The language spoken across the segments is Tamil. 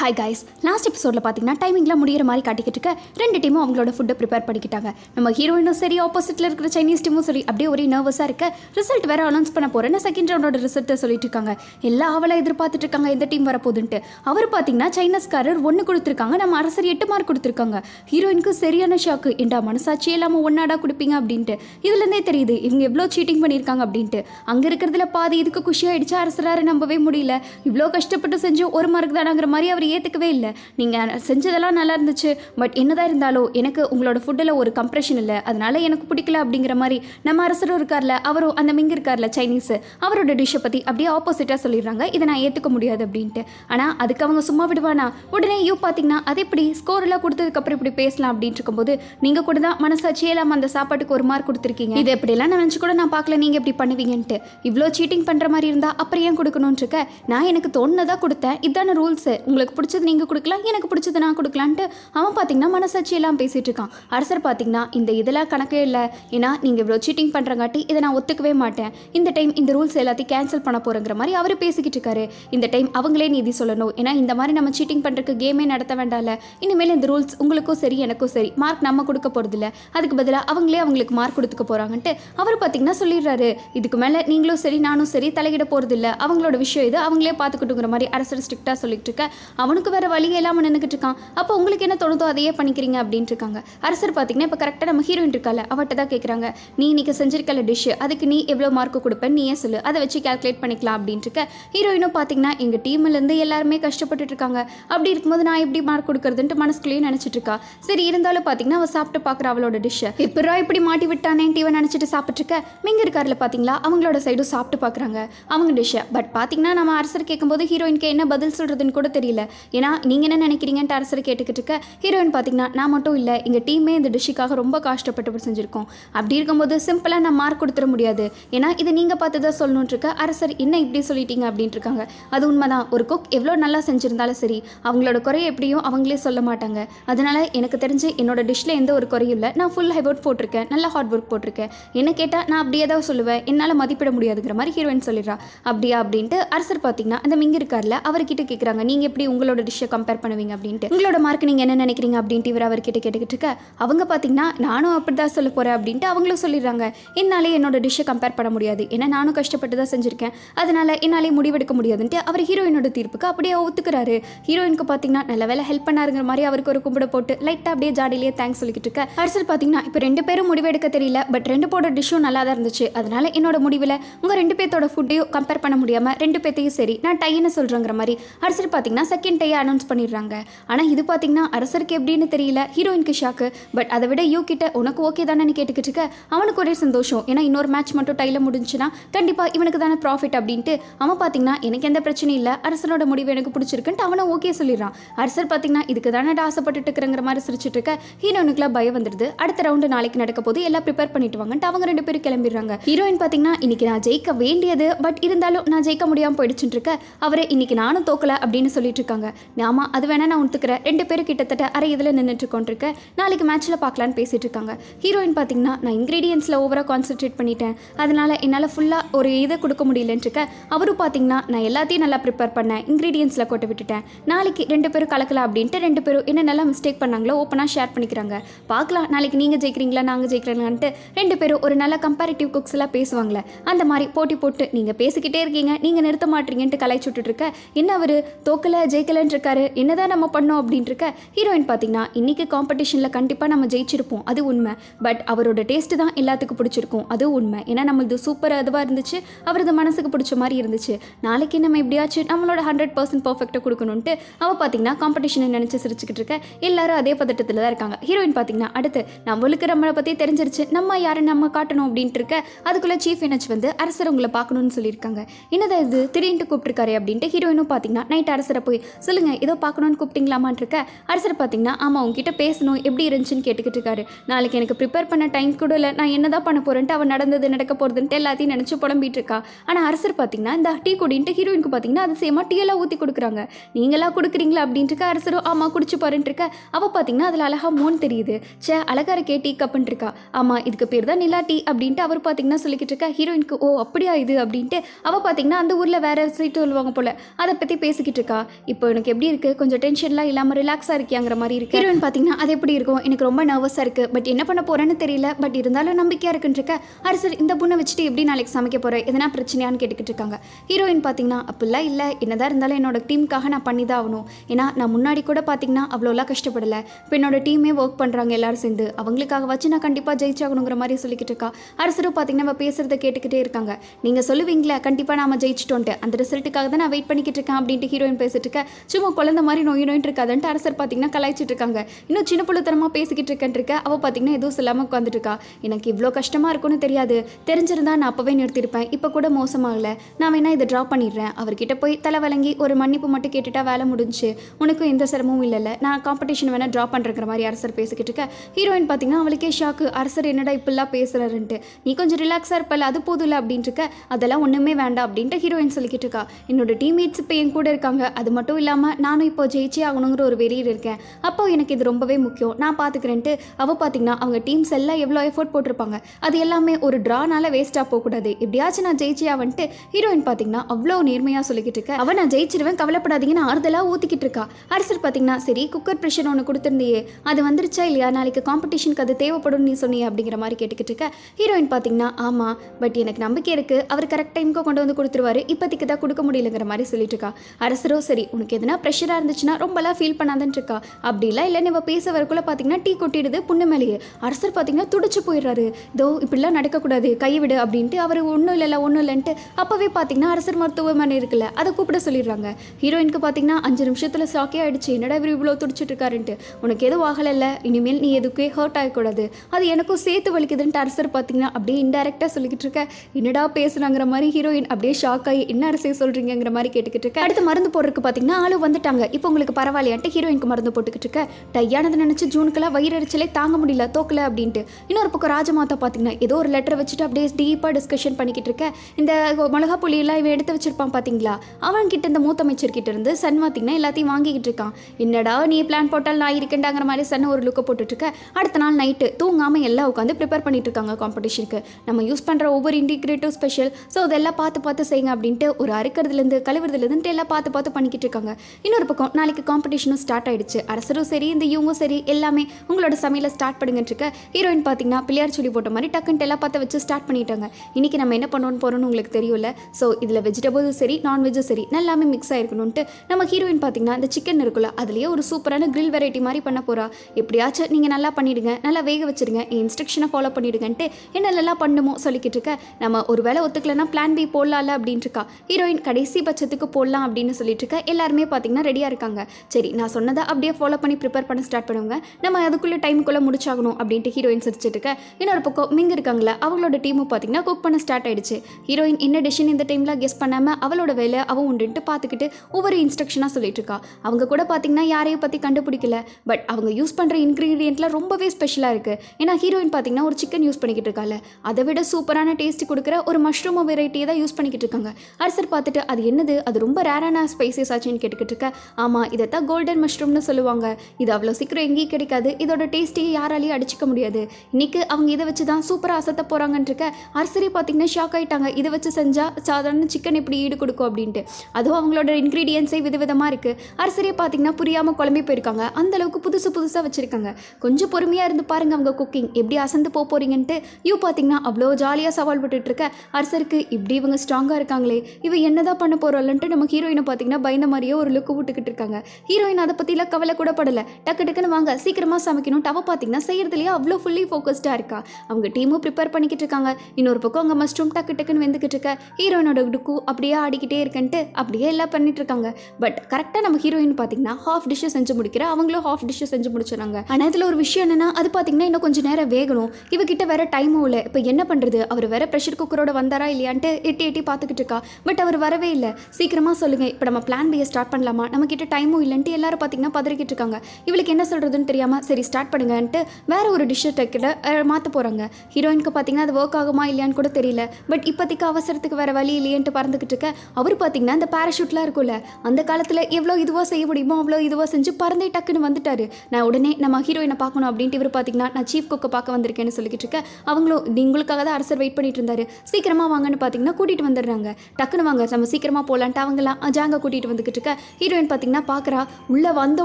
ஹாய் கைஸ் லாஸ்ட் எபிசோடில் பார்த்தீங்கன்னா டைமிங்லாம் முடியிற மாதிரி காட்டிக்கிட்டு இருக்க ரெண்டு டீமும் அவங்களோட ஃபுட்டை ப்ரிப்பேர் பண்ணிக்கிட்டாங்க. நம்ம ஹீரோயினும் சரி ஆப்போசிட்டில் இருக்கிற சைனீஸ் டீமும் சரி அப்படியே ஒரே நர்வஸாக இருக்க ரிசல்ட் வேறு அனௌன்ஸ் பண்ண போகிறேன்னு செகண்ட் ரவுண்டோட ரிசல்ட்டை சொல்லிட்டு இருக்காங்க. எல்லா அவளை எதிர்பார்த்துட்டு இருக்காங்க எந்த டீம் வரப்போகுதுன்ட்டு. அவர் பார்த்தீங்கன்னா சைனஸ்காரர் ஒன்று கொடுத்துருக்காங்க நம்ம அரசர் எட்டு மார்க் கொடுத்துருக்காங்க. ஹீரோயினுக்கு சரியான ஷாக்கு ஏண்டா மனசாட்சி இல்லாமல் ஒன்னாடா கொடுப்பீங்க? அப்படின்ட்டு. இதுலேருந்தே தெரியுது இவங்க எவ்வளோ சீட்டிங் பண்ணியிருக்காங்க அப்படின்ட்டு. அங்கே இருக்கிறதுல பாதி இதுக்கு குஷியாயிடுச்சு அரசராரு நம்பவே முடியல. இவ்வளோ கஷ்டப்பட்டு செஞ்சு ஒரு மார்க் தானாங்கிற மாதிரி அவர் ஏற்றுக்கவே இல்லை. நீங்கள் செஞ்சதெல்லாம் நல்லா இருந்துச்சு பட் என்னதான் இருந்தாலும் எனக்கு உங்களோட ஃபுட்டில் ஒரு கம்ப்ரெஷன் இல்லை. அதனால எனக்கு பிடிக்கல அப்படிங்கிற மாதிரி நம்ம அரசரும் இருக்கார்ல அவரும் அந்த மிங்க இருக்கார்ல சைனீஸு அவரோட டிஷ்ஷை பற்றி அப்படியே ஆப்போசிட்டாக சொல்லிடுறாங்க. இதை நான் ஏற்றுக்க முடியாது அப்படின்ட்டு. ஆனால் அதுக்கு அவங்க சும்மா விடுவானா? உடனே யூ பார்த்தீங்கன்னா அது எப்படி ஸ்கோர் எல்லாம் கொடுத்ததுக்கப்புறம் இப்படி பேசலாம் அப்படின்ட்டு இருக்கும்போது நீங்கள் கூட தான் மனசாட்சியே இல்லாமல் அந்த சாப்பாட்டுக்கு ஒரு மார்க் கொடுத்துருக்கீங்க. இது எப்படிலாம் நினச்சி கூட நான் பார்க்கல நீங்கள் எப்படி பண்ணுவீங்கன்ட்டு. இவ்வளோ சீட்டிங் பண்ணுற மாதிரி இருந்தால் அப்புறம் ஏன் கொடுக்கணும்னு இருக்க? நான் எனக்கு தோணுனதா கொடுத்தேன். இதான ரூல்ஸு உங்களுக்கு பிடிச்சது நீங்கள் கொடுக்கலாம் எனக்கு பிடிச்சது நான் கொடுக்கலான்ட்டு அவன் பார்த்தீங்கன்னா மனசாட்சி எல்லாம் பேசிகிட்டு இருக்கான். அரசர் பார்த்தீங்கன்னா இந்த இதெல்லாம் கணக்கே இல்லை. ஏன்னா நீங்கள் இவ்வளோ சீட்டிங் பண்ணுறங்காட்டி இதை நான் ஒத்துக்கவே மாட்டேன். இந்த டைம் இந்த ரூல்ஸ் எல்லாத்தையும் கேன்சல் பண்ண போகிறங்கிற மாதிரி அவர் பேசிக்கிட்டு இருக்காரு. இந்த டைம் அவங்களே நீதி சொல்லணும். ஏன்னா இந்த மாதிரி நம்ம சீட்டிங் பண்ணுறக்கு கேமே நடத்த வேண்டாம்ல. இனிமேல் இந்த ரூல்ஸ் உங்களுக்கும் சரி எனக்கும் சரி மார்க் நம்ம கொடுக்க போகிறதில்ல அதுக்கு பதிலாக அவங்களே அவங்களுக்கு மார்க் கொடுத்துக்க போகிறாங்கன்ட்டு அவர் பார்த்தீங்கன்னா சொல்லிடுறாரு. இதுக்கு மேலே நீங்களும் சரி நானும் சரி தலையிட போகிறதில்ல அவங்களோட விஷயம் இது. அவங்களே பார்த்துக்கிட்டுங்கிற மாதிரி அரசர் ஸ்ட்ரிக்டாக சொல்லிட்டு இருக்க. அவனுக்கு வேற வழி இல்லாமல் நின்றுக்கிட்டு இருக்கான். அப்போ உங்களுக்கு என்ன தோணுதோ அதையே பண்ணிக்கிறீங்க அப்படின்ட்டு இருக்காங்க. அரசர் பார்த்தீங்கன்னா இப்போ கரெக்டாக நம்ம ஹீரோயின் இருக்கால அவட்ட தான் கேட்குறாங்க நீ இன்னைக்கு செஞ்சிருக்கல டிஷ் அதுக்கு நீ எவ்வளோ மார்க் கொடுப்பேன் நீயே சொல்லு. அதை வச்சு கால்குலேட் பண்ணிக்கலாம் அப்படின்ட்டு இருக்க. ஹீரோயினும் பார்த்தீங்கன்னா எங்கள் டீம்லேருந்து எல்லாருமே கஷ்டப்பட்டுட்டு இருக்காங்க. அப்படி இருக்கும்போது நான் எப்படி மார்க் கொடுக்குறதுன்ட்டு மனசுக்குள்ளேயே நினச்சிட்டு இருக்கா. சரி இருந்தாலும் பார்த்தீங்கன்னா அவள் சாப்பிட்டு பார்க்குற அவளோட டிஷ்ஷை இப்போ இப்படி மாட்டி விட்டானேன்ட்டு இவன் நினச்சிட்டு சாப்பிட்ருக்க மிங்க இருக்கார்ல பார்த்தீங்களா அவங்களோட சைடும் சாப்பிட்டு பார்க்குறாங்க அவங்க டிஷ்ஷை பட் பார்த்தீங்கன்னா நம்ம அரசர் கேட்கும்போது ஹீரோயினுக்கு என்ன பதில் சொல்கிறதுன்னு கூட தெரியல. ஏன்னா நீங்கள் என்ன நினைக்கிறீங்கன்ட்டு அரசர் கேட்டுக்கிட்டு இருக்க ஹீரோயின் பார்த்தீங்கன்னா நான் மட்டும் இல்லை எங்கள் டீமே இந்த டிஷ்ஷுக்காக ரொம்ப கஷ்டப்பட்டு செஞ்சுருக்கோம் அப்படி இருக்கும்போது சிம்பிளாக நான் மார்க் கொடுத்துட முடியாது. ஏன்னா இதை நீங்கள் பார்த்து தான் சொல்லணுன்ட்டு இருக்க அரசர் என்ன இப்படி சொல்லிட்டீங்க அப்படின்ட்டு இருக்காங்க. அது உண்மைதான். ஒரு குக் எவ்வளோ நல்லா செஞ்சுருந்தாலும் சரி அவங்களோட குறைய எப்படியும் அவங்களே சொல்ல மாட்டாங்க. அதனால எனக்கு தெரிஞ்சு என்னோட டிஷ்ஷில் எந்த ஒரு குறையும் இல்லை. நான் ஃபுல் ஹைவர்ட் போட்டிருக்கேன். நல்ல ஹார்ட் ஒர்க் போட்டிருக்கேன். என்ன கேட்டால் நான் அப்படியே தான் சொல்லுவேன். என்னால் மதிப்பிட முடியாதுங்கிற மாதிரி ஹீரோயின் சொல்லிடுறா. அப்படியா அப்படின்ட்டு அரசர் பார்த்தீங்கன்னா அந்த மிங்க இருக்கார்ல அவர்கிட்ட கேட்குறாங்க நீங்கள் எப்படி உங்களோட டிஷ்ஷை கம்பேர் பண்ணுவீங்க அப்படின்ட்டு. உங்களோட மார்க் நீங்கள் என்ன நினைக்கிறீங்க அப்படின்ட்டு இவர் அவர்கிட்ட கேட்டுக்கிட்டு இருக்க அவங்க பார்த்தீங்கன்னா நானும் அப்படி தான் சொல்ல போகிறேன் அப்படின்ட்டு அவங்களும் சொல்லிடுறாங்க. என்னாலே என்னோட டிஷ்ஷை கம்பேர் பண்ண முடியாது. ஏன்னா நானும் கஷ்டப்பட்டு தான் செஞ்சுருக்கேன். அதனால என்னாலே முடிவெடுக்க முடியாதுன்ட்டு அவர் ஹீரோயினோட தீர்ப்புக்கு அப்படியே ஒத்துக்கிறாரு. ஹீரோயினுக்கு பார்த்தீங்கன்னா நல்ல வேலை ஹெல்ப் பண்ணாருங்கிற மாதிரி அவருக்கு ஒரு கும்பிட போட்டு லைட்டாக அப்படியே ஜாடிலேயே தேங்க்ஸ் சொல்லிக்கிட்டு இருக்க. அரசர் பார்த்தீங்கன்னா இப்போ ரெண்டு பேரும் முடிவெடுக்க தெரியல பட் ரெண்டு போட டிஷ்ஷும் நல்லா தான் இருந்துச்சு. அதனால என்னோட முடிவில் உங்கள் ரெண்டு பேர்த்தோட ஃபுட்டையும் கம்பேர் பண்ண முடியாமல் ரெண்டு பேர்த்தையும் சரி நான் டைன்னு சொல்கிறேங்கிற மாதிரி. அரசர் பார்த்தீங்கன்னா செகண்ட் டையை அனௌன்ஸ் பண்ணிடுறாங்க. ஆனால் இது பார்த்தீங்கன்னா அரசருக்கு எப்படின்னு தெரியல ஹீரோயினுக்கு ஷாக்கு பட் அதை விட யூ கிட்ட உனக்கு ஓகே தானே கேட்டுக்கிட்டு இருக்க அவனுக்கு ஒரே சந்தோஷம். ஏன்னா இன்னொரு மேட்ச் மட்டும் டையில் முடிஞ்சுன்னா கண்டிப்பாக இவனுக்கு தானே ப்ராஃபிட் அப்படின்ட்டு அவன் பார்த்தீங்கன்னா எனக்கு எந்த பிரச்சனையும் இல்லை அரசனோட முடிவு எனக்கு பிடிச்சிருக்குன்ட்டு அவனும் ஓகே சொல்லிடுறான். அரசர் பார்த்தீங்கன்னா இதுக்கு தானே ஆசைப்பட்டுட்டு இருக்கிறங்கிற மாதிரி சிரிச்சிட்டு இருக்க ஹீரோயினுக்குலாம் பயம் வந்துடுது. அடுத்த ரவுண்டு நாளைக்கு நடக்க போது எல்லாம் ப்ரிப்பேர் பண்ணிட்டு வாங்கன்ட்டு அவங்க ரெண்டு பேரும் கிளம்பிடுறாங்க. ஹீரோயின் பார்த்தீங்கன்னா இன்னைக்கு நான் ஜெயிக்க வேண்டியது பட் இருந்தாலும் நான் ஜெயிக்க முடியாமல் போயிடுச்சுட்டு இருக்க அவரை இன்னைக்கு நானும் தோக்கலை அப்படின்னு சொல்லிட்டு இருக்காங்க. ஆமா அது வேணா நான் ஒத்துக்கிறேன் ரெண்டு பேரும் கிட்டத்தட்ட அரை இதில் நின்றுட்டு கொண்டிருக்கேன் நாளைக்கு மேட்ச்சில் பார்க்கலான்னு பேசிட்டு இருக்காங்க. ஹீரோயின் பார்த்தீங்கன்னா நான் இன்க்ரீடியன்ஸில் ஓவராக கான்சென்ட்ரேட் பண்ணிட்டேன். அதனால என்னால் ஃபுல்லாக ஒரு இதை கொடுக்க முடியலன்னு அவரும் பார்த்தீங்கன்னா நான் எல்லாத்தையும் நல்லா ப்ரிப்பேர் பண்ணேன். இன்க்ரீடியன்ஸில் கொட்ட விட்டுட்டேன். நாளைக்கு ரெண்டு பேரும் கலக்கலாம் அப்படின்ட்டு ரெண்டு பேரும் என்னென்னலாம் மிஸ்டேக் பண்ணாங்களோ ஓப்பனாக ஷேர் பண்ணிக்கிறாங்க. பார்க்கலாம். நாளைக்கு நீங்கள் ஜெயிக்கிறீங்களா நாங்கள் ஜெயிக்கிறீங்களான்ட்டு ரெண்டு பேரும் ஒரு நல்ல கம்பேரிட்டிவ் குக்ஸ் எல்லாம் பேசுவாங்களே அந்த மாதிரி போட்டி போட்டு நீங்கள் பேசிக்கிட்டே இருக்கீங்க. நீங்கள் நிறுத்த மாட்டீங்கன்ட்டு கலாய்ச்சி விட்டுட்டு இருக்க. என்ன அவர் தோக்கலை கிடைக்கலன்னு இருக்காரு என்னதான் நம்ம பண்ணோம் அப்படின்ட்டு இருக்க ஹீரோயின் பார்த்தீங்கன்னா இன்றைக்கி காம்படிஷனில் கண்டிப்பாக நம்ம ஜெயிச்சிருப்போம். அது உண்மை. பட் அவரோட டேஸ்ட்டு தான் எல்லாத்துக்கும் பிடிச்சிருக்கும். அது உண்மை. ஏன்னா நம்மளது சூப்பர் அதுவாக இருந்துச்சு. அவரது மனசுக்கு பிடிச்ச மாதிரி இருந்துச்சு. நாளைக்கு நம்ம எப்படியாச்சும் நம்மளோட ஹண்ட்ரட் பர்சன்ட் பர்ஃபெக்டாக கொடுக்கணுன்ட்டு அவள் பார்த்தீங்கன்னா காம்படிஷனை நினச்சி சிரிச்சுக்கிட்டு இருக்க. எல்லாரும் அதே பதட்டத்தில் தான் இருக்காங்க. ஹீரோயின் பார்த்தீங்கன்னா அடுத்து நம்மளுக்கு நம்மளை பற்றி தெரிஞ்சிருச்சு. நம்ம யாரை நம்ம காட்டணும் அப்படின்ட்டு இருக்க அதுக்குள்ளே சீஃப் எனர்ஜி வந்து அரசர் உங்களை பார்க்கணும்னு சொல்லியிருக்காங்க. என்னதான் இது திடீர்னு கூப்பிட்டுருக்காரு அப்படின்ட்டு ஹீரோயினும் பார்த்தீங்கன்னா நைட் அரசரை போய் சொல்லுங்கள் ஏதோ பார்க்கணும்னு கூப்பிட்டீங்களாமான் இருக்க அரசர் பார்த்தீங்கன்னா ஆமாம் உங்ககிட்ட பேசணும். எப்படி இருந்துச்சுன்னு கேட்டுக்கிட்டு இருக்காரு நாளைக்கு எனக்கு ப்ரிப்பேர் பண்ண டைம் கூட இல்லை. நான் என்னதான் பண்ண போகிறேன்ட்டு அவன் நடந்தது நடக்க போகிறதுன்ட்டு எல்லாத்தையும் நினச்சி புலம்பிட்டு இருக்கா ஆனால் அரசர் பார்த்தீங்கன்னா இந்த டீ குடின்ட்டு ஹீரோயினுக்கு பார்த்தீங்கன்னா அது சேமாக டீ எல்லாம் ஊற்றி கொடுக்குறாங்க. நீங்களா கொடுக்குறீங்களா? அப்படின்ட்டு இருக்க அரசரும் ஆமாம் குடிச்சு பாருன்ட்டு இருக்க அவள் பார்த்தீங்கன்னா அதில் அழகா மோன் தெரியுது. சே அழகா இருக்கே டீ கப்புன்ட்டு இருக்கா ஆமாம் இதுக்கு பேர் தான் நிலா டீ அப்படின்ட்டு அவர் பார்த்தீங்கன்னா சொல்லிக்கிட்டு இருக்கா ஹீரோயினுக்கு ஓ அப்படியா இது? அப்படின்ட்டு அவள் பார்த்தீங்கன்னா அந்த ஊரில் வேறு சீட்டு சொல்லுவாங்க போல். அதை பற்றி பேசிக்கிட்டு இருக்கா இப்போ எனக்கு எப்படி இருக்குது கொஞ்சம் டென்ஷன்லாம் இல்லாமல் ரிலாக்ஸாக இருக்கியாங்கிற மாதிரி இருக்குது ஹீரோயின் பார்த்தீங்கன்னா அது எப்படி இருக்கும்? எனக்கு ரொம்ப நர்வஸாக இருக்குது பட் என்ன பண்ண போகிறேன்னு தெரியல. பட் இருந்தாலும் நம்பிக்கையாக இருக்குன்றிருக்க. அரசர் இந்த பொண்ணை வச்சுட்டு எப்படி நாளைக்கு சமைக்க போகிறேன் எதனா பிரச்சனையான்னு கேட்டுக்கிட்டு இருக்காங்க. ஹீரோயின் பார்த்தீங்கன்னா அப்படிலாம் இல்லை. என்னதான் இருந்தாலும் என்னோட டீமுக்காக நான் பண்ணி தான் ஆகணும். ஏன்னா நான் முன்னாடி கூட பார்த்தீங்கன்னா அவ்வளோலாம் கஷ்டப்படலை. இப்போ என்னோட டீமே ஒர்க் பண்ணுறாங்க எல்லாரும் சேர்ந்து. அவங்களுக்காக வச்சு நான் கண்டிப்பாக ஜெயிச்சாகணுங்கிற மாதிரி சொல்லிக்கிட்டு இருக்கா. அரசரும் பார்த்தீங்கன்னா நம்ம பேசுகிறத கேட்டுக்கிட்டே இருக்காங்க. நீங்கள் சொல்லுவீங்களே கண்டிப்பாக நாம ஜெயிச்சிட்டோன்ட்டு. அந்த ரிசல்ட்டுக்காக தான் நான் வெயிட் பண்ணிக்கிட்டு இருக்கேன் அப்படின்ட்டு ஹீரோயின் பேசிட்டு இருக்க. சும்மா குழந்தை மாதிரி நோய் நோயின்னு இருக்காதுன்ட்டு அரசர் பார்த்தீங்கன்னா கலாய்ச்சிட்டு இருக்காங்க. இன்னும் சின்ன புள்ளத்தனமாக பேசிக்கிட்டு இருக்கேன் இருக்க. அவள் பார்த்தீங்கன்னா எதுவும் சொல்லாமல் உட்காந்துட்டு இருக்கா. எனக்கு இவ்வளோ கஷ்டமாக இருக்கும்னு தெரியாது. தெரிஞ்சிருந்தா நான் அப்போவே நிறுத்திருப்பேன் இப்போ கூட மோசமாகல. நான் வேணா இதை ட்ராப் பண்ணிடுறேன். அவர்கிட்ட போய் தலை வழங்கி ஒரு மன்னிப்பு மட்டும் கேட்டுட்டா வேலை முடிஞ்சு. உனக்கும் எந்த சிரமமும் இல்லைல்ல. நான் காம்படிஷன் வேணால் ட்ராப் பண்ணுறங்கிற மாதிரி அரசர் பேசிக்கிட்டு இருக்க. ஹீரோயின் பார்த்தீங்கன்னா அவளுக்கே ஷாக்கு அரசர் என்னடா இப்படிலாம் பேசுகிறாருன்ட்டு நீ கொஞ்சம் ரிலாக்ஸாக இருப்பல அது போதும்ல அப்படின்ட்டு இருக்க. அதெல்லாம் ஒன்றுமே வேண்டாம் அப்படின்ட்டு ஹீரோயின் சொல்லிக்கிட்டு இருக்கா. என்னோட டீம்மேட்ஸ் இப்போ என் கூட இருக்காங்க. அது மட்டும் இல்லை இல்லாமல் நானும் இப்போ ஜெயிச்சே ஆகணுங்கிற ஒரு வெளியில் இருக்கேன். அப்போ எனக்கு இது ரொம்பவே முக்கியம். நான் பார்த்துக்கிறேன்ட்டு அவள் பார்த்தீங்கன்னா அவங்க டீம்ஸ் எல்லாம் எவ்வளோ எஃபோர்ட் போட்டிருப்பாங்க. அது எல்லாமே ஒரு ட்ரானால வேஸ்ட்டாக போகக்கூடாது. எப்படியாச்சும் நான் ஜெயிச்சியா வந்துட்டு ஹீரோயின் பார்த்தீங்கன்னா அவ்வளோ நேர்மையாக சொல்லிக்கிட்டு இருக்க. அவள் நான் ஜெயிச்சிருவேன் கவலைப்படாதீங்கன்னு ஆறுதலாக ஊற்றிக்கிட்டு இருக்கா. அரசர் பார்த்தீங்கன்னா சரி குக்கர் ப்ரெஷர் ஒன்று கொடுத்துருந்தியே. அது வந்துருச்சா இல்லையா? நாளைக்கு காம்படிஷனுக்கு அது தேவைப்படும் நீ சொன்னியே அப்படிங்கிற மாதிரி கேட்டுக்கிட்டு இருக்க. ஹீரோயின் பார்த்தீங்கன்னா ஆமாம் பட் எனக்கு நம்பிக்கை இருக்குது அவர் கரெக்ட் டைமுக்கு கொண்டு வந்து கொடுத்துருவாரு. இப்போதைக்கு தான் கொடுக்க முடியலங்கிற மாதிரி சொல்லிட்டு இருக்கா. அரசரோ சரி உனக்கு எதுனா ப்ரெஷராக இருந்துச்சுன்னா ரொம்பலாம் ஃபீல் பண்ணாதன்னு இருக்கா? அப்படிலாம் இல்லை நம்ம பேச வரக்குள்ள பார்த்தீங்கன்னா டீ கொட்டிடுது புண்ணு மேலேயே. அரசர் பார்த்தீங்கன்னா துடிச்சு போயிடுறாரு. இதோ இப்படிலாம் நடக்கக்கூடாது கை விடு அப்படின்ட்டு அவர் ஒன்றும் இல்லைல்ல ஒன்றும் இல்லைன்ட்டு அப்போவே பார்த்தீங்கன்னா அரசர் மருத்துவமனை இருக்குல்ல அதை கூப்பிட சொல்லிடுறாங்க. ஹீரோயினுக்கு பார்த்தீங்கன்னா அஞ்சு நிமிஷத்தில் ஷாக்கே ஆயிடுச்சு. என்னடா இவர் இவ்வளோ துடிச்சிட்டு இருக்காருன்ட்டு? உனக்கு எதுவும் ஆகலைல்ல? இனிமேல் நீ எதுக்கே ஹர்ட் ஆகக்கூடாது. அது எனக்கும் சேர்த்து வலிக்குதுன்ட்டு அரசர் பார்த்தீங்கன்னா அப்படியே இன்டெரக்டாக சொல்லிக்கிட்டு இருக்க. என்னடா பேசுனாங்கிற மாதிரி ஹீரோயின் அப்படியே ஷாக் ஆகி என்ன அரசே சொல்கிறீங்கிற மாதிரி கேட்டுக்கிட்டு இருக்க. அடுத்து மருந்து போடுறதுக்கு பார்த்தீங்கன்னா ஆளு வந்துட்டாங்க. இப்போ உங்களுக்கு பரவாயில்லையான்ட்டு ஹீரோயினுக்கு மருந்து போட்டுக்கிட்டு இருக்க. டையானது நினச்சி ஜூனுக்கெல்லாம் வயிறறிச்சலே தாங்க முடியல தோக்கல அப்படின்ட்டு. இன்னொரு பக்கம் ராஜமாதா பார்த்தீங்கன்னா ஏதோ ஒரு லெட்டர் வச்சுட்டு அப்படியே டீப்பாக டிஸ்கஷன் பண்ணிக்கிட்டு இருக்க. இந்த மிளகா புளியெல்லாம் இவன் எடுத்து வச்சிருப்பான் பார்த்தீங்களா அவன் கிட்ட இந்த மூத்த அமைச்சர்கிட்ட இருந்து சன் பார்த்தீங்கன்னா எல்லாத்தையும் வாங்கிக்கிட்டு இருக்கான். என்னடா நீ பிளான் போட்டால் நான் இருக்கேன்டாங்கிற மாதிரி சன் ஒரு லுக்கை போட்டுட்டு இருக்க. அடுத்த நாள் நைட்டு தூங்காமல் எல்லாம் உட்காந்து ப்ரிப்பேர் பண்ணிட்டு இருக்காங்க காம்படிஷனுக்கு நம்ம யூஸ் பண்ணுற ஒவ்வொரு இன்டிகிரேட்டிவ் ஸ்பெஷல் ஸோ அதெல்லாம் பார்த்து பார்த்து செய்யுங்க அப்படின்ட்டு ஒரு அறுக்கிறதுலேருந்து கழுவுறதுலேருந்து எல்லாம் பார்த்து பார்த்து பண்ணிக்கிட்டு இருக்காங்க. இன்னொரு பக்கம் நாளைக்கு காம்படிஷனும் ஸ்டார்ட் ஆயிடுச்சு. அரசரும் சரி இந்த இவங்க சரி எல்லாமே உங்களோட சமையலை ஸ்டார்ட் பண்ணுங்கன்னு இருக்க. ஹீரோயின் பார்த்தீங்கன்னா பிள்ளையார் சொல்லி போட்ட மாதிரி டக்குன்ட்டு எல்லாம் பார்த்து வச்சு ஸ்டார்ட் பண்ணிட்டாங்க. இன்னைக்கு நம்ம என்ன பண்ணணும்னு போகிறோம்னு உங்களுக்கு தெரியும்ல ஸோ இதில் வெஜிடபிளும் சரி நான்வெஜ்ஜும் சரி நல்லாமே மிக்ஸ் ஆயிருக்கணும்ட்டு நம்ம ஹீரோயின் பார்த்தீங்கன்னா இந்த சிக்கன் இருக்குல்ல அதுலேயே ஒரு சூப்பரான கிரில் வெரைட்டி மாதிரி பண்ண போகிறா எப்படியாச்சும் நீங்கள் நல்லா பண்ணிடுங்க நல்லா வேக வச்சிருங்க என் இன்ஸ்ட்ரக்ஷனை ஃபாலோ பண்ணிடுங்கன்ட்டு என்னெல்லாம் பண்ணுமோ சொல்லிக்கிட்டு இருக்க. நம்ம ஒரு வேளை ஒத்துக்கலைன்னா பிளான் பி போடலாம்ல அப்படின்ட்டு இருக்கா. ஹீரோயின் கடைசி பட்சத்துக்கு போடலாம் அப்படின்னு சொல்லிட்டு இருக்க. எல்லாருமே பார்த்தீங்கன்னா ரெடியாக இருக்காங்க. சரி நான் சொன்னதை அப்படியே ஃபாலோ பண்ணி ப்ரிப்பேர் பண்ண ஸ்டார்ட் பண்ணுவாங்க நம்ம அதுக்குள்ளே டைமுக்குள்ளே முடிச்சாகணும் அப்படின்ட்டு ஹீரோயின் சிரிச்சிட்டு இருக்க. இன்னொரு பக்கம் மிங்க இருக்காங்களா அவங்களோட டீமும் பார்த்தீங்கன்னா குக் பண்ண ஸ்டார்ட் ஆயிடுச்சு. ஹீரோயின் என்ன டிஷன் இந்த டைமில் கெஸ் பண்ணாமல் அவளோட வேலை அவன் உண்டுன்ட்டு பார்த்துக்கிட்டு ஒவ்வொரு இன்ஸ்ட்ரக்ஷனாக சொல்லிட்டு இருக்கா. அவங்க கூட பார்த்தீங்கன்னா யாரையும் பற்றி கண்டுபிடிக்கல. பட் அவங்க யூஸ் பண்ணுற இன்க்ரீடியண்ட்லாம் ரொம்பவே ஸ்பெஷலாக இருக்குது ஏன்னா ஹீரோயின் பார்த்தீங்கன்னா ஒரு சிக்கன் யூஸ் பண்ணிக்கிட்டு இருக்கால அதை விட சூப்பரான டேஸ்ட் கொடுக்குற ஒரு மஷ்ரூம் வெரைட்டியை தான் யூஸ் பண்ணிக்கிட்டு இருக்காங்க. அரசர் பார்த்துட்டு அது என்னது? அது ரொம்ப ரேரான ஸ்பைசஸ் ஆச்சுன்னு கேட்டுக்கிட்டு இருக்க ஆமாம் இதைத்தான் கோல்டன் மஷ்ரூம்னு சொல்லுவாங்க. இது அவ்வளோ சீக்கிரம் எங்கேயும் கிடைக்காது. இதோட டேஸ்ட்டையும் யாராலையும் அடிச்சிக்க முடியாது. இன்னைக்கு அவங்க இதை வச்சு தான் சூப்பராக அசத்த போகிறாங்கன்னு இருக்க அரசரே பார்த்தீங்கன்னா ஷாக் ஆயிட்டாங்க. இதை வச்சு செஞ்சால் சாதாரண சிக்கன் எப்படி ஈடு கொடுக்கும் அப்படின்ட்டு. அதுவும் அவங்களோட இன்க்ரீடியன்ஸே விதவிதமாக இருக்குது அரசரே பார்த்தீங்கன்னா புரியாமல் குழம்பி போயிருக்காங்க. அந்தளவுக்கு புதுசு புதுசாக வச்சுருக்காங்க. கொஞ்சம் பொறுமையாக இருந்து பாருங்க அவங்க குக்கிங் எப்படி அசந்து போக போறீங்கன்ட்டு. யூ பார்த்தீங்கன்னா அவ்வளோ ஜாலியாக சவால் விட்டுட்டுருக்க அரசருக்கு இப்படி இவங்க ஸ்ட்ராங்காக இருக்காங்களே. இவ என்னதான் பண்ண போகிறோம்லன்ட்டு நம்ம ஹீரோயினை பார்த்தீங்கன்னா பயந்த மாதிரியே ஒரு லுக்கு விட்டுக்கிட்டு இருக்காங்க. ஹீரோயின் அதை பற்றிலாம் கவலை கூட படலை. டக்கு டக்குன்னு வாங்க சீக்கிரமாக சமைக்கணும். டவ பார்த்தீங்கன்னா செய்கிறதுலையே அவ்வளோ ஃபுல்லி ஃபோக்கஸ்டாக இருக்கா. அவங்க டீமும் ப்ரிப்பேர் பண்ணிக்கிட்டு இருக்காங்க. இன்னொரு பக்கம் அவங்க மஷ்ரூம் டக்கு டக்குன்னு வெந்துக்கிட்டு இருக்க. ஹீரோயினோட டுக்கு அப்படியே ஆடிக்கிட்டே இருக்கன்ட்டு அப்படியே எல்லாம் பண்ணிட்டு இருக்காங்க. பட் கரெக்டாக நம்ம ஹீரோயின் பார்த்தீங்கன்னா ஹாஃப் டிஷ்ஷை செஞ்சு முடிக்கிற அவங்களும் ஹாஃப் டிஷ்ஷை செஞ்சு முடிச்சிடறாங்க. ஆனால் இதில் ஒரு விஷயம் என்னன்னா அது பார்த்தீங்கன்னா இன்னும் கொஞ்சம் நேரம் வேகணும். இவகிட்ட வேற டைமும் இல்லை. இப்போ என்ன பண்ணுறது அவர் வேற ப்ரெஷர் குக்கரோட வந்தாரா இல்லையான்ட்டு எட்டி எட்டி பார்த்துக்கிட்டு இருக்கா. பட் அவர் வரவே இல்லை. சீக்கிரமாக சொல்லுங்கள் இப்போ நம்ம பிளான் பியை ஸ்டார்ட் பண்ணலாமா? நம்ம கிட்ட டைமும் இல்லைன்ட்டு எல்லாரும் பார்த்தீங்கன்னா பதறிக்கிட்டு இருக்காங்க. இவளுக்கு என்ன சொல்கிறதுன்னு தெரியாமல் சரி ஸ்டார்ட் பண்ணுங்கன்ட்டு வேற ஒரு டிஷ்ஷை டக்கில் மாற்ற போகிறாங்க ஹீரோயினுக்கு பார்த்தீங்கன்னா அது ஒர்க் ஆகுமா இல்லையான்னு கூட தெரியல. பட் இப்போதைக்கு அவசரத்துக்கு வேற வழி இல்லையன்ட்டு பறந்துக்கிட்டு இருக்க அவர் பார்த்தீங்கன்னா இந்த பேராஷூட்லாம் இருக்கும்ல அந்த காலத்தில் எவ்வளோ இதுவாக செய்ய முடியுமோ அவ்வளோ இதுவாக செஞ்சு பறந்தே டக்குன்னு வந்துட்டாரு. நான் உடனே நம்ம ஹீரோயினை பார்க்கணும் அப்படின்ட்டு இவர் பார்த்தீங்கன்னா நான் சீஃப் குக்கை பார்க்க வந்திருக்கேன்னு சொல்லிக்கிட்டு இருக்க அவங்களும் நீங்களுக்காக தான் அரசர் வெயிட் பண்ணிட்டு இருந்தாரு. சீக்கிரமா வாங்கன்னு பார்த்தீங்கன்னா கூட்டிட்டு வந்துடுறாங்க. டக்குன்னு வாங்க நம்ம சீக்கிரமா போகலான்ட்டு அவங்களாம் ஜாங்க கூட்டிட்டு வந்துக்கிட்டு இருக்க ஹீரோயின் பார்த்தீங்கன்னா பார்க்குறா உள்ளே வந்த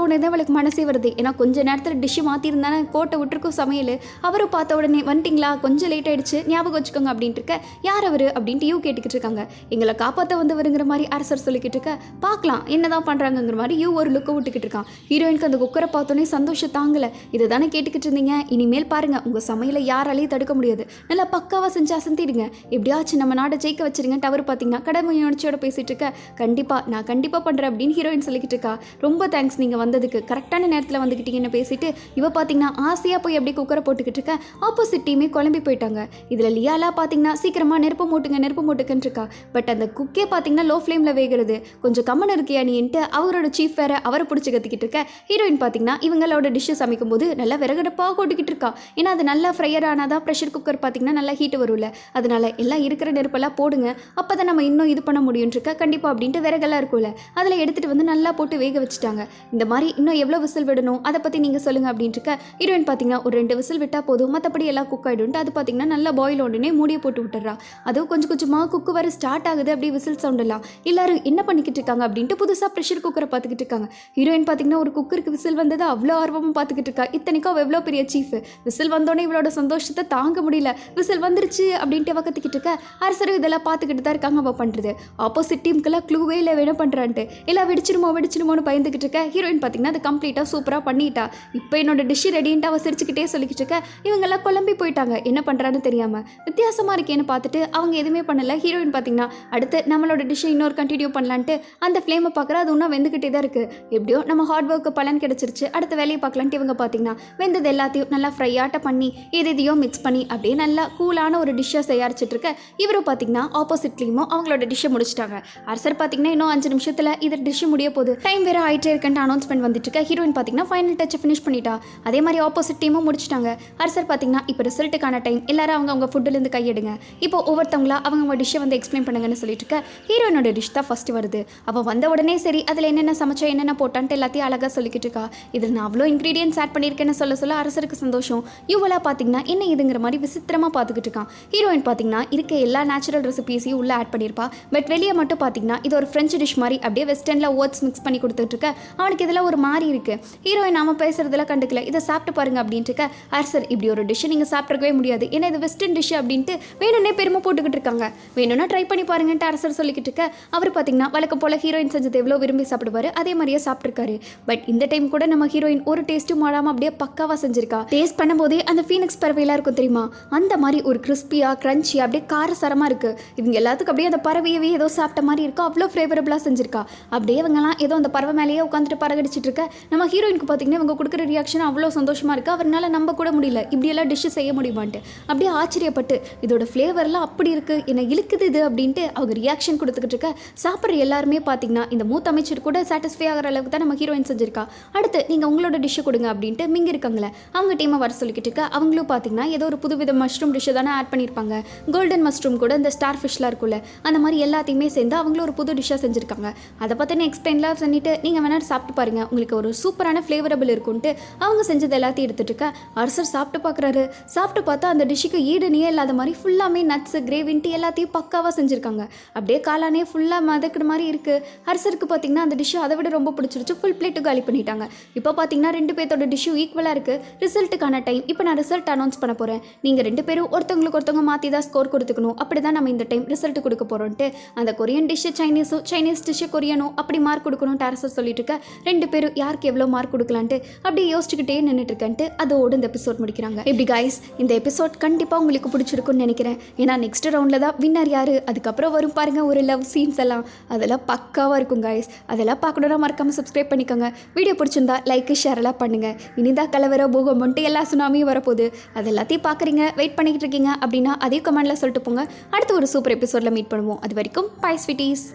உடனே தான் அவளுக்கு மனசே வருது. ஏன்னா கொஞ்ச நேரத்தில் டிஷ்ஷு மாற்றிருந்தானே கோட்டை விட்டுருக்கும் சமையல். அவரை பார்த்த உடனே வந்துட்டிங்களா? கொஞ்சம் லேட் ஆகிடுச்சு ஞாபகம் வச்சுக்கோங்க அப்படின்ட்டு இருக்க. யார் அவர்? அப்படின்ட்டு யூ கேட்டுக்கிட்டு இருக்காங்க. எங்களை காப்பாற்ற வந்தவருங்கிற மாதிரி அரசர் சொல்லிக்கிட்டு இருக்க. பார்க்கலாம் என்னதான் பண்ணுறாங்கங்கிற மாதிரி யூ ஒரு லுக்கை விட்டுக்கிட்டு இருக்கான். ஹீரோயினுக்கு அந்த குக்கரை பார்த்தோன்னே சந்தோஷம் தாங்கலை. இதை தானே கேட்டுக்கிட்டு இருந்தீங்க? இனிமேல் பாருங்கள் உங்கள் சமையலை யாராலையும் தடுக்க முடியாது. நல்லா பக்காவாக செஞ்சு அசந்திடுங்க. எப்படியாச்சும் நம்ம நாடை ஜெயிக்க வச்சுருங்க டவர் பார்த்தீங்கன்னா கடமை உணர்ச்சியோட பேசிகிட்டு இருக்க. கண்டிப்பாக நான் கண்டிப்பாக பண்ணுறேன் அப்படின்னு ஹீரோயின் சொல்லிக்கிட்டு இருக்கா. ரொம்ப தேங்க்ஸ் நீங்கள் வந்ததுக்கு கரெக்டான நேரத்தில் வந்துக்கிட்டீங்கன்னு பேசிட்டு இவ பார்த்தீங்கன்னா ஆசையாக போய் அப்படியே குக்கரை போட்டுக்கிட்டு இருக்க. ஆப்போசிட் டீமே குழம்பி போயிட்டாங்க. இதில் லியாலா பார்த்தீங்கன்னா சீக்கிரமாக நெருப்பு மூட்டுங்க நெருப்பு மூட்டுக்குன்னு இருக்கா. பட் அந்த குக்கே பார்த்தீங்கன்னா லோ ஃப்ளேமில் வேகிறது. கொஞ்சம் கம்மன் இருக்கியா நீன்ட்டு அவரோட சீஃப் வேற அவரை பிடிச்சி கற்றுக்கிட்டு இருக்க. ஹீரோயின் பார்த்தீங்கன்னா இவங்களோட டிஷ்ஷை சமைக்கும் போது நல்லா விறகடுப்பாக கொட்டிக்கிட்டு இருக்கா. ஏன்னா அது நல்லா ஃப்ரையர் ஆனாதான் ப்ரெஷர் குக்கர் பார்த்தீங்கன்னா நல்லா ஹீட் வரும்ல. அதனால எல்லாம் இருக்கிற நெருப்பெல்லாம் போடுங்க. அப்போ தான் நம்ம இன்னும் இது பண்ண முடியும்னு இருக்க. கண்டிப்பாக அப்படின்ட்டு விறகெல்லாம் இருக்கும்ல. அதில் எடுத்து எடுத்துகிட்டு வந்து நல்லா போட்டு வேக வச்சுட்டாங்க. இந்த மாதிரி இன்னும் எவ்வளோ விசில் விடணும்? அதை பற்றி நீங்கள் சொல்லுங்கள் அப்படின்ட்டு இருக்க ஹீரோயின் பார்த்தீங்கன்னா ஒரு ரெண்டு விசில் விட்டால் போதும். மற்றபடி எல்லாம் குக் ஆகிடும்ட்டு அது பார்த்தீங்கன்னா நல்லா பாயில் உடனே மூடியை போட்டு விட்டுறா. அதுவும் கொஞ்சம் கொஞ்சமாக குக்கு வர ஸ்டார்ட் ஆகுது அப்படியே விசில் சவுண்ட் எல்லாம். எல்லாரும் என்ன பண்ணிக்கிட்டு இருக்காங்க அப்படின்ட்டு புதுசாக ப்ரெஷர் குக்கரை பார்த்துக்கிட்டு இருக்காங்க. ஹீரோயின் பார்த்தீங்கன்னா ஒரு குக்கருக்கு விசில் வந்தது அவ்வளோ ஆர்வமாக பார்த்துக்கிட்டு இருக்கா. இத்தனைக்கும் அவள் எவ்வளோ பெரிய சீஃப் விசில் வந்தோடனே இவளோட சந்தோஷத்தை தாங்க முடியல. விசில் வந்துருச்சு அப்படின்ட்டு அவ கத்திக்கிட்டு இருக்க. அரசரும் இதெல்லாம் பார்த்துக்கிட்டு தான் இருக்காங்க அவள் பண்ணுறது ஆப்போசிட் டீமுக்கெல்லாம் க்ளூவே இல்லை வேணும் பண்ணுறான்ட்டு எல்லாம் வெடிச்சிருமோ வெடிச்சிருமோன்னு பயந்துக்கிட்டு இருக்க. ஹீரோயின் பார்த்தீங்கன்னா அது கம்ப்ளீட்டாக சூப்பராக பண்ணிட்டா. இப்போ என்னோட டிஷ்ஷு ரெடின்ட்டு அவள் சிரிச்சுக்கிட்டே சொல்லிக்கிட்டு இருக்க. இவங்கெல்லாம் குழம்பி போயிட்டாங்க. என்ன பண்ணுறான்னு தெரியாமல் வித்தியாசமாக இருக்கேன்னு பார்த்துட்டு அவங்க எதுவுமே பண்ணலை. ஹீரோயின் பார்த்தீங்கன்னா அடுத்து நம்மளோட டிஷ்ஷை இன்னொரு கண்டினியூ பண்ணலான்ட்டு அந்த ஃப்ளேமை பார்க்குற அது இன்னும் வெந்துக்கிட்டே தான் இருக்குது எப்படியோ நம்ம ஹார்ட் ஒர்க்கு பலன் கிடச்சிருச்சு. அடுத்த வேலையை பார்க்கலான்ட்டு இவங்க பார்த்தீங்கன்னா வெந்தது எல்லாத்தையும் நல்லா ஃப்ரையாட்ட பண்ணி எது எதையோ மிக்ஸ் பண்ணி அப்படியே நல்லா கூலான ஒரு டிஷ்ஷை தயாரிச்சிட்டு இருக்க. இவரும் பார்த்தீங்கன்னா ஆப்போசிட்லேயுமோ அவங்களோட டிஷ்ஷை முடிச்சிட்டாங்க. அரசர் பார்த்தீங்கன்னா இன்னும் அஞ்சு நிமிஷத்தில் இது டிஷ் முடிய போகுது டைம் வேற ஆயிட்டே இருக்குன்ட்டு அனௌன்ஸ்மெண்ட் வந்துட்டு இருக்க ஹீரோயின் பார்த்தீங்கன்னா ஃபைனல் டச்சை ஃபினிஷ் பண்ணிட்டா. அதே மாதிரி ஆப்போசிட் டீமும் முடிச்சிட்டாங்க. அரசர் பார்த்தீங்கன்னா இப்போ ரிசல்ட்டுக்கான டைம் எல்லாரும் அவங்க அவங்க ஃபுட்டுலேருந்து கையெடுங்க. இப்போ ஒவ்வொருத்தவங்களா அவங்க அவங்க டிஷ்ஷை வந்து எக்ஸ்பிளைன் பண்ணுங்கன்னு சொல்லிட்டு இருக்க ஹீரோயினோட டிஷ் தான் ஃபர்ஸ்ட் வருது. அவள் வந்த உடனே சரி அதில் என்னென்ன சமைச்சா என்னென்ன போட்டான்ட்டு எல்லாத்தையும் அழகாக சொல்லிக்கிட்டு இருக்கா. இதில் நான் அவ்வளோ இன்க்ரீடியன்ஸ் ஆட் பண்ணியிருக்கேன்னு சொல்ல சொல்ல அரசருக்கு சந்தோஷம். யூவலாக பார்த்தீங்கன்னா என்ன இதுங்கிற மாதிரி விசித்திரமாக பார்த்துக்கிட்டு இருக்கான். ஹீரோயின் பார்த்தீங்கன்னா இருக்க எல்லா நேச்சுரல் ரெசிபீஸையும் உள்ளே ஆட் பண்ணியிருப்பா. பட் வெளியே மட்டும் பார்த்தீங்கன்னா இது ஒரு ஃப்ரெஞ்சு டிஷ் மாதிரி அப்படியே வெஸ்டர்னில் ஓட்ஸ் மிக்ஸ் பண்ணி கொடுத்துட்டு இருக்க அவனுக்கு இதெல்லாம் ஒரு மாதிரி இருக்குது ஹீரோயின் நாம பேசுகிறதெல்லாம் கண்டுக்கல. இதை சாப்பிட்டு பாருங்க அப்படின்ட்டு இருக்க அரசர் இப்படி ஒரு டிஷ்ஷை நீங்கள் சாப்பிட்ருக்கவே முடியாது. ஏன்னா இது வெஸ்டர்ன் டிஷ் அப்படின்ட்டு வேணும்னே பெருமை போட்டுக்கிட்டு இருக்காங்க. வேணும்னா ட்ரை பண்ணி பாருங்கன்ட்டு அரசர் சொல்லிக்கிட்டு இருக்க அவர் பார்த்தீங்கன்னா வழக்கம் போல் ஹீரோயின் செஞ்சது எவ்வளோ விரும்பி சாப்பிடுவார் அதே மாதிரியே சாப்பிட்ருக்காரு. பட் இந்த டைம் கூட நம்ம ஹீரோயின் ஒரு டேஸ்ட்டும் மாடாமல் அப்படியே பக்காவாக செஞ்சிருக்கா. டேஸ்ட் பண்ணும்போதே அந்த ஃபீனிக்ஸ் பறவையெல்லாம் இருக்கும் தெரியுமா? அந்த மாதிரி ஒரு கிறிஸ்பியாக க்ரன்ச்சியாக அப்படியே காரசாரமாக இருக்குது இவங்க எல்லாத்துக்கும் அப்படியே அந்த பறவையவே ஏதோ சாப்பிட்ட மாதிரி இருக்கா. அவ்வளோ ஃப்ளேவரபுளாக செஞ்சிருக்கா. அப்படியே இவங்கெல்லாம் ஏதோ அந்த பறவை மேலேயே உட்காந்துட்டு பறகடிச்சிட்டு இருக்க. நம்ம ஹீரோயினுக்கு பார்த்தீங்கன்னா இவங்க கொடுக்குற ரியாக்ஷன் அவ்வளோ சந்தோஷமாக இருக்குது அவரால் நம்ப கூட முடியல. இப்படியெல்லாம் டிஷ்ஷு செய்ய முடியுமான்ட்டு. அப்படியே ஆச்சரியப்பட்டு இதோட ஃப்ளேவர்லாம் அப்படி இருக்குது என்ன இழுக்குது இது அப்படின்ட்டு அவங்க ரியாக்ஷன் கொடுத்துக்கிட்டு இருக்க. சாப்பிட்ற எல்லாருமே பார்த்தீங்கன்னா இந்த மூத்த அமைச்சர் கூட சாட்டிஸ்ஃபை ஆகிற அளவுக்கு தான் நம்ம ஹீரோயின் செஞ்சிருக்கா. அடுத்து நீங்கள் உங்களோட டிஷ்ஷை கொடுங்க அப்படின்ட்டு மிங்க இருக்காங்களே அவங்க டீமை வர சொல்லிக்கிட்டு இருக்க. அவங்களும் பார்த்தீங்கன்னா ஏதோ ஒரு புதுவித மஷ்ரூம் டிஷ்ஷை தானே ஆட் பண்ணியிருப்பாங்க கோல்டன் மஷ்ரூம் கூட இந்த ஸ்டார் ஃபிஷ்லாம் இருக்கும்ல அந்த மாதிரி எல்லாத்தையுமே சேர்ந்து அவங்களும் ஒரு புது டிஷ்ஷாக செஞ்சுருக்காங்க. அதை பார்த்து பற்றின எக்ஸ்பிளைன்லாம் பண்ணிட்டு நீங்கள் வேணால் சாப்பிட்டு பாருங்க. உங்களுக்கு ஒரு சூப்பரான ஃப்ளேவரபிள் இருக்கும்ன்ட்டு அவங்க செஞ்சது எல்லாத்தையும் எடுத்துகிட்டு இருக்க? அரசர் சாப்பிட்டு பார்க்குறாரு சாப்பிட்டு பார்த்தா அந்த டிஷ்ஷுக்கு ஈடுனியே இல்லாத மாதிரி ஃபுல்லாமே நட்ஸு கிரேவின்ட்டு எல்லாத்தையும் பக்காவாக செஞ்சுருக்காங்க. அப்படியே காளானே ஃபுல்லாக மதக்கிற மாதிரி இருக்குது அரசருக்கு பார்த்தீங்கன்னா அந்த டிஷ்ஷு அதை விட ரொம்ப பிடிச்சிருச்சு. ஃபுல் பிளேட்டு காலி பண்ணிட்டாங்க. இப்போ பார்த்தீங்கன்னா ரெண்டு பேர்த்தோட டிஷ்ஷும் ஈக்குவலாக இருக்குது ரிசல்ட்டுக்கான டைம் இப்போ நான் ரிசல்ட் அனௌன்ஸ் பண்ண போகிறேன் நீங்கள் ரெண்டு பேரும் ஒருத்தவங்களுக்கு ஒருத்தவங்க மாற்றி தான் ஸ்கோர் கொடுத்துக்கணும். அப்படி தான் நம்ம இந்த டைம் ரிசல்ட் கொடுக்க போகிறோன்ட்டு அந்த கொரியன் டிஷ்ஷு சைனீஸும் சைனீஸ் டிஷ்ஷு கொரியனும் அப்படி மார்க் கொடுக்கணும் டேரஸர் சொல்லிட்டு இருக்க ரெண்டு பேரும் யாருக்கு எவ்வளோ மார்க் கொடுக்கலான்ட்டு அப்படியே யோசிச்சுக்கிட்டே நின்றுட்டு இருக்கேன்ட்டு அதோட இந்த எபிசோட் முடிக்கிறாங்க. இப்படி கைஸ் இந்த எபிசோட் கண்டிப்பாக உங்களுக்கு பிடிச்சிருக்கும்னு நினைக்கிறேன். ஏன்னா நெக்ஸ்ட் ரவுண்டில் தான் வின்னர் யார்? அதுக்கப்புறம் வரும் பாருங்கள் ஒரு லவ் சீன்ஸ் எல்லாம். அதெல்லாம் பக்காவாக இருக்கும் கைஸ் அதெல்லாம் பார்க்கணுன்னா மறக்காமல் சப்ஸ்கிரைப் பண்ணிக்கோங்க. வீடியோ பிடிச்சிருந்தா லைக் ஷேர் எல்லாம் பண்ணுங்கள் இனிதான் கலவர பூகம்பன்ட்டு எல்லா சுனாமியும் வரப்போகுது. அது எல்லாத்தையும் பார்க்குறீங்க வெயிட் பண்ணிக்கிட்டு இருக்கீங்க அப்படின்னா அதே கமெண்டில் சொல்லிட்டு போங்க. அடுத்த ஒரு சூப்பர் எபிசோடில் மீட் பண்ணுவோம். அது வரைக்கும் பாய் ஸ்வீட்டீஸ்